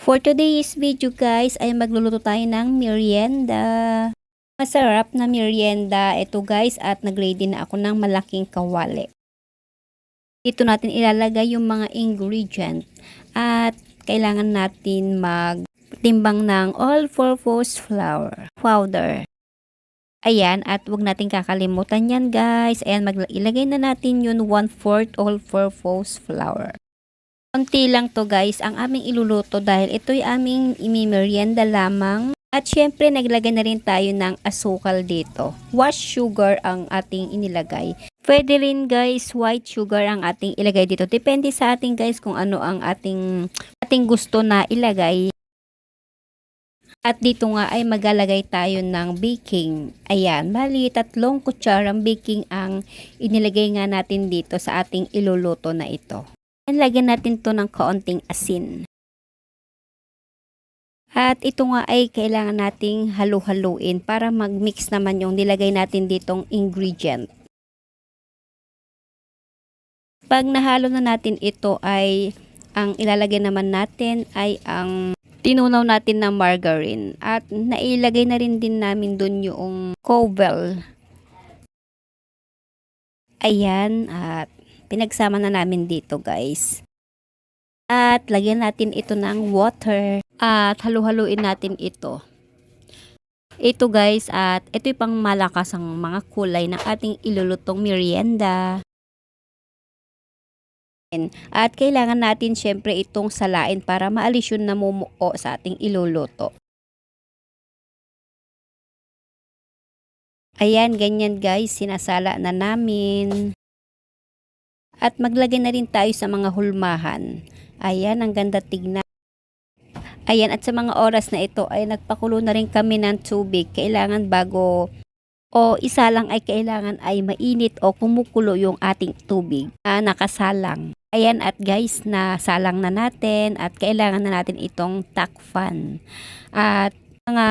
For today's video guys ay magluluto tayo ng merienda. Masarap na merienda ito guys at nag-ready na ako ng malaking kawali. Dito natin ilalagay yung mga ingredient at kailangan natin magtimbang ng all-purpose flour powder. Ayan, at wag natin kakalimutan yan guys. Ayan, maglagay na natin yun 1-4 all-purpose flour. Konti lang to guys ang aming iluluto dahil ito'y aming imimerienda lamang. At syempre naglagay na rin tayo ng asukal dito. Wash sugar ang ating inilagay. Pwede rin guys white sugar ang ating ilagay dito. Depende sa ating guys kung ano ang ating, ating gusto na ilagay. At dito nga ay maglalagay tayo ng baking. Ayan, bali tatlong kutsarang baking ang inilagay nga natin dito sa ating iluluto na ito. Lagyan natin to ng kaunting asin. At ito nga ay kailangan nating halu-haluin para mag-mix naman yung nilagay natin ditong ingredient. Pag nahalo na natin ito ay ang ilalagay naman natin ay ang tinunaw natin na margarine at nailagay na rin din namin dun yung covel. Ayan at pinagsama na namin dito guys. At lagyan natin ito ng water at halu-haluin natin ito. Ito guys at ito yung pang malakas ang mga kulay ng ating ilulutong merienda. At kailangan natin syempre itong salain para maalis yung namumuo sa ating iluluto. Ayan, ganyan guys, sinasala na namin. At maglagay na rin tayo sa mga hulmahan. Ayan, ang ganda tignan. Ayan, at sa mga oras na ito ay nagpakulo na rin kami ng tubig. Kailangan bago o isa lang ay kailangan ay mainit o kumukulo yung ating tubig na nakasalang. Ayan at guys, nasalang na natin at kailangan na natin itong takpan. At mga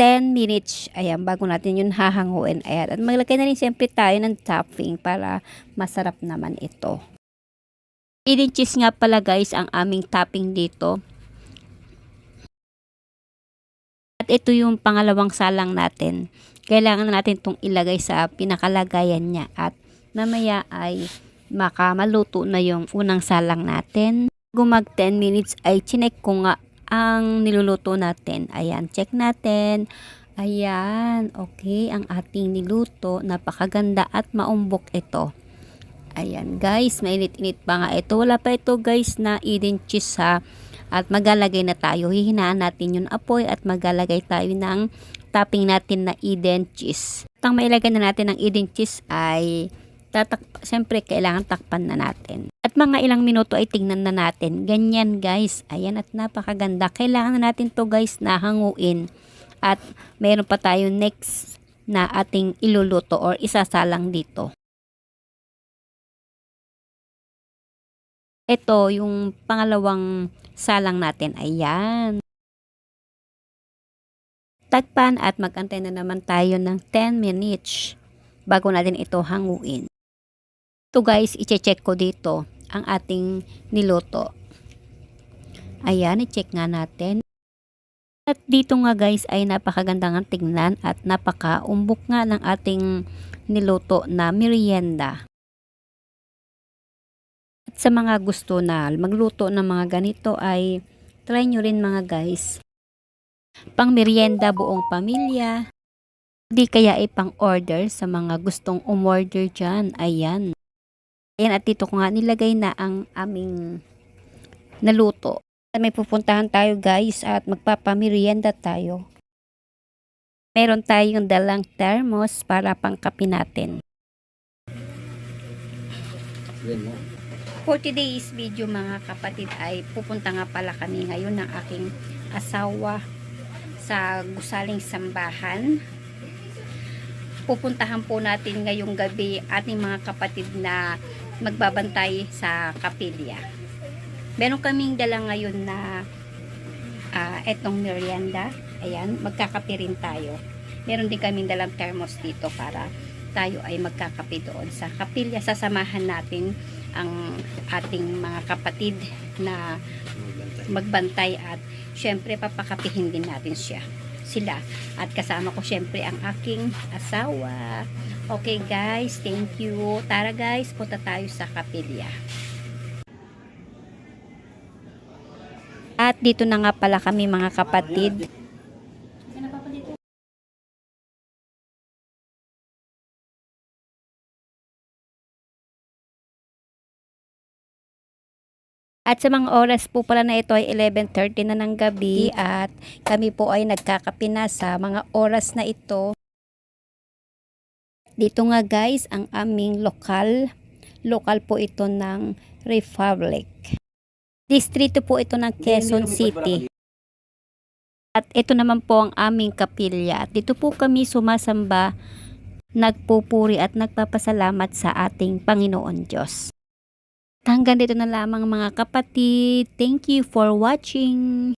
10 minutes, ayan, bago natin yun hahanguin. Ayan, at maglagay na rin siyempre tayo ng topping para masarap naman ito. Hidden cheese nga pala guys ang aming topping dito. At ito yung pangalawang salang natin. Kailangan na natin itong ilagay sa pinakalagayan niya. At mamaya ay makamaluto na yung unang salang natin. Bago mag 10 minutes ay chinek ko nga ang niluluto natin. Ayan, check natin. Ayan, okay, ang ating niluto. Napakaganda at maumbok ito. Ayan guys, mainit-init pa nga ito. Wala pa ito guys na Eden cheese ha. At maglalagay na tayo. Hihinaan natin yung apoy at maglalagay tayo ng topping natin na Eden cheese. At ang mailagay na natin ng Eden cheese ay tatak siyempre kailangan takpan na natin. At mga ilang minuto ay tingnan na natin. Ganyan guys. Ayan at napakaganda. Kailangan na natin to guys na hanguin. At meron pa tayo next na ating iluluto or isasalang dito. Ito yung pangalawang salang natin. Ayan. Tagpan at magantay na naman tayo ng 10 minutes bago natin ito hanguin. Ito guys, i-check ko dito ang ating niluto. Ayan, i-check nga natin. At dito nga guys ay napakaganda ng tingnan at napaka-umbok nga ng ating niluto na merienda. At sa mga gusto na magluto ng mga ganito ay try nyo rin mga guys. Pang merienda buong pamilya. Di kaya ay pang order sa mga gustong umorder dyan. Ayan. Ayan at dito ko nga nilagay na ang aming naluto. May pupuntahan tayo guys at magpapamerienda tayo. Meron tayong dalang thermos para pangkapi natin. For today's video mga kapatid ay pupunta nga pala kami ngayon ng aking asawa sa gusaling sambahan. Pupuntahan po natin ngayong gabi ating mga kapatid na magbabantay sa kapilya. Meron kaming dala ngayon na uh, etong merienda. Ayan, magkakape rin tayo. Meron din kaming dalang thermos dito para tayo ay magkakape doon sa kapilya. Sasamahan natin ang ating mga kapatid na magbantay at syempre papakapihin din natin siya sila. At kasama ko syempre ang aking asawa. Okay guys. Thank you. Tara guys. Punta tayo sa kapilya. At dito na nga pala kami mga kapatid At sa mga oras po pala na ito ay 11.30 na ng gabi at kami po ay nagkakape na sa mga oras na ito. Dito nga guys ang aming lokal. Lokal po ito ng Republic. Distrito po ito ng Quezon City. At ito naman po ang aming kapilya. At dito po kami sumasamba, nagpupuri at nagpapasalamat sa ating Panginoon Diyos. Hanggang dito na lamang mga kapatid. Thank you for watching.